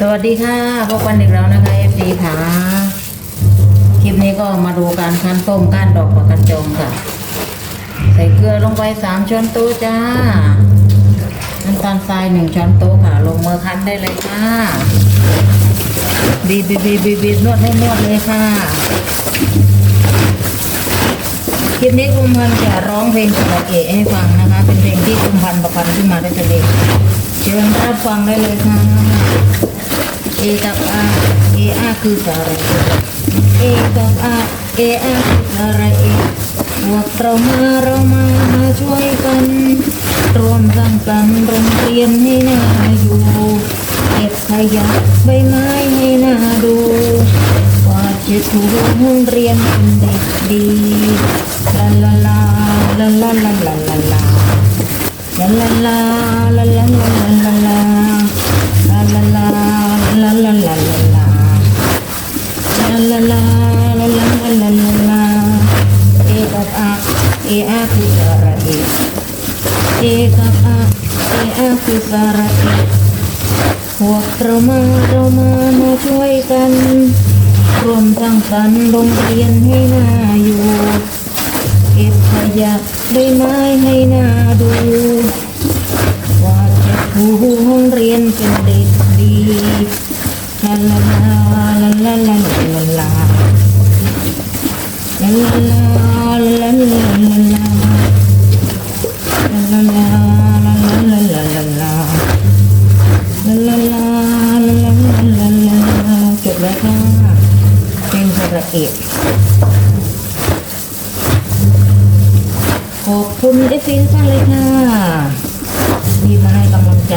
สวัสดีค่ะพบกันอีกแล้วนะคะเอฟดีค่ะ คลิปนี้ก็มาดูการคั้นต้มก้านดอกประกันจงค่ะ ใส่เกลือลงไปสามช้อนโต๊ะจ้า น้ำตาลทรายหนึ่งช้อนโต๊ะค่ะ ลงมือคั้นได้เลยค่ะ บีบบีบีบีนวดให้นวดเลยค่ะ คลิปนี้คุณพันจะร้องเพลงสระเอให้ฟังนะคะ เป็นเพลงที่คุณพันประพันขึ้นมาได้วยเลงเชิญรับฟังได้เลยค่ะ e tap a e a ku tara e tap a e a ku tara e wat trăm roma ma chui cần, rom sang kan rom tiền hay na yu ep khaya bai mai hay na do wa che tu mun riam de la la la la la la la la la la la la la la la la la เออาคือสระเอเอกับอาเออาคือสระเอวกดรามาเรามามาช่วยกันรวมสร้างสรรค์โรงเรียนให้น่าอยู่เก็บขยะใบไม้ให้น่าดูวาดจะคูห้องเรียนเป็นเด็ก จบแล้วค่เป็นสระเอกขอบคุณเอฟซีทุกท่านเลยค่ะที่มาให้กำลังใจ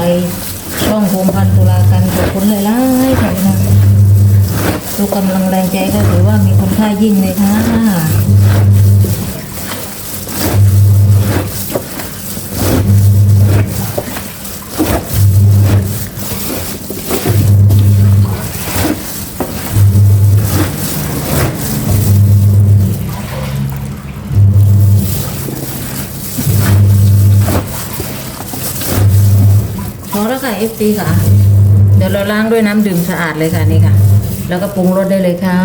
ช่องโฮมพันตุลากันขอบคุณเลยล่ะให้ค่ะทุกกำลังแรงใจก็ถือว่ามีคุณค่ายิ่งเลยค่ะ พอแล้วค่ะ FT ค่ะ เดี๋ยวเราล้างด้วยน้ำดื่มสะอาดเลยค่ะนี่ค่ะ แล้วก็ปรุงรสได้เลยค่ะ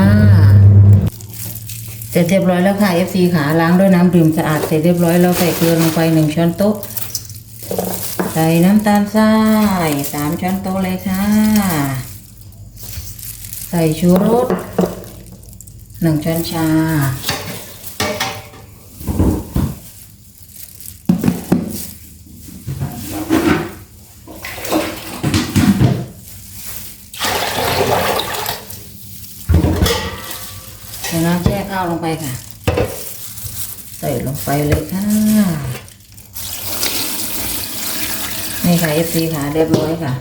เสร็จเรียบร้อยแล้วค่ะ FC ค่ะล้างด้วยน้ำดื่มสะอาดเสร็จเรียบร้อยแล้วใส่เกลือลงไปหนึ่งช้อนโต๊ะใส่น้ำตาลทรายสามช้อนโต๊ะเลยค่ะ ใส่ชูรสหนึ่งช้อนชา ส่น้ำแช่ข้าวลงไปค่ะ ใส่ลงไปเลยค่ะ นี่ค่ะ FC ค่ะเรียบร้อยค่ะ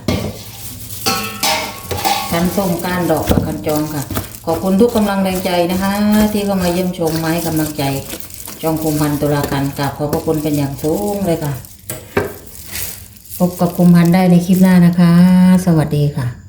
คันส้มก้านดอกกับคันจองค่ะ ขอบคุณทุกกำลังแรงใจนะคะ ที่เข้ามาเยี่ยมชมมาให้กำลังใจ จองคุมพันตุลาการกราบขอบพระคุณเป็นอย่างสูงเลยค่ะพบกับคุมพันได้ในคลิปหน้านะคะ สวัสดีค่ะ